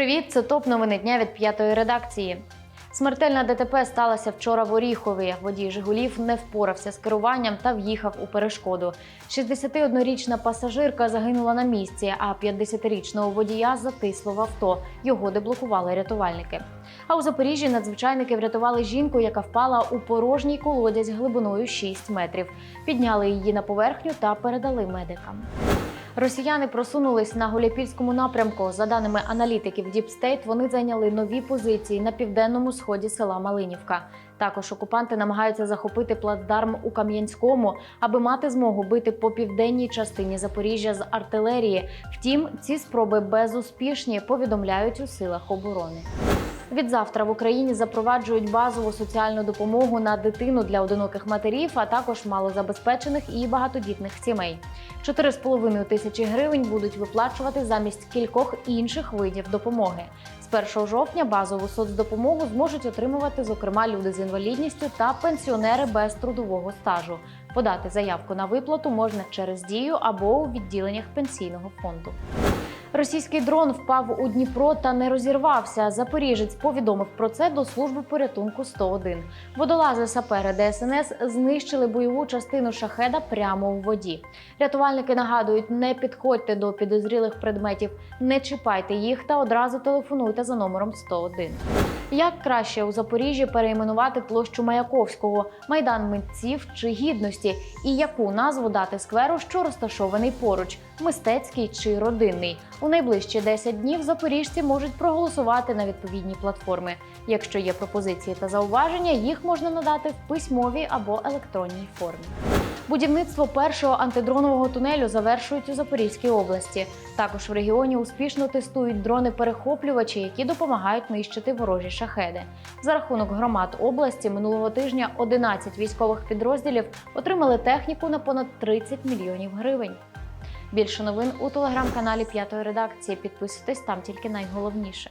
Привіт, це топ новини дня від п'ятої редакції. Смертельна ДТП сталася вчора в Оріхові. Водій Жигулів не впорався з керуванням та в'їхав у перешкоду. 61-річна пасажирка загинула на місці, а 50-річного водія затисло в авто. Його деблокували рятувальники. А у Запоріжжі надзвичайники врятували жінку, яка впала у порожній колодязь глибиною 6 метрів. Підняли її на поверхню та передали медикам. Росіяни просунулись на Гуляпільському напрямку. За даними аналітиків Діпстейт, вони зайняли нові позиції на південному сході села Малинівка. Також окупанти намагаються захопити плацдарм у Кам'янському, аби мати змогу бити по південній частині Запоріжжя з артилерії. Втім, ці спроби безуспішні, повідомляють у силах оборони. Відзавтра в Україні запроваджують базову соціальну допомогу на дитину для одиноких матерів, а також малозабезпечених і багатодітних сімей. 4,5 тисячі гривень будуть виплачувати замість кількох інших видів допомоги. З 1 жовтня базову соцдопомогу зможуть отримувати, зокрема, люди з інвалідністю та пенсіонери без трудового стажу. Подати заявку на виплату можна через дію або у відділеннях пенсійного фонду. Російський дрон впав у Дніпро та не розірвався. Запоріжець повідомив про це до служби порятунку 101. Водолази сапери ДСНС знищили бойову частину шахеда прямо у воді. Рятувальники нагадують: не підходьте до підозрілих предметів, не чіпайте їх та одразу телефонуйте за номером 101. Як краще у Запоріжжі перейменувати площу Маяковського, майдан митців чи гідності, і яку назву дати скверу, що розташований поруч мистецький чи родинний? У найближчі 10 днів запоріжці можуть проголосувати на відповідні платформи. Якщо є пропозиції та зауваження, їх можна надати в письмовій або електронній формі. Будівництво першого антидронового тунелю завершують у Запорізькій області. Також в регіоні успішно тестують дрони-перехоплювачі, які допомагають нищити ворожі шахеди. За рахунок громад області минулого тижня 11 військових підрозділів отримали техніку на понад 30 мільйонів гривень. Більше новин у телеграм-каналі П'ятої редакції. Підписуйтесь там тільки найголовніше.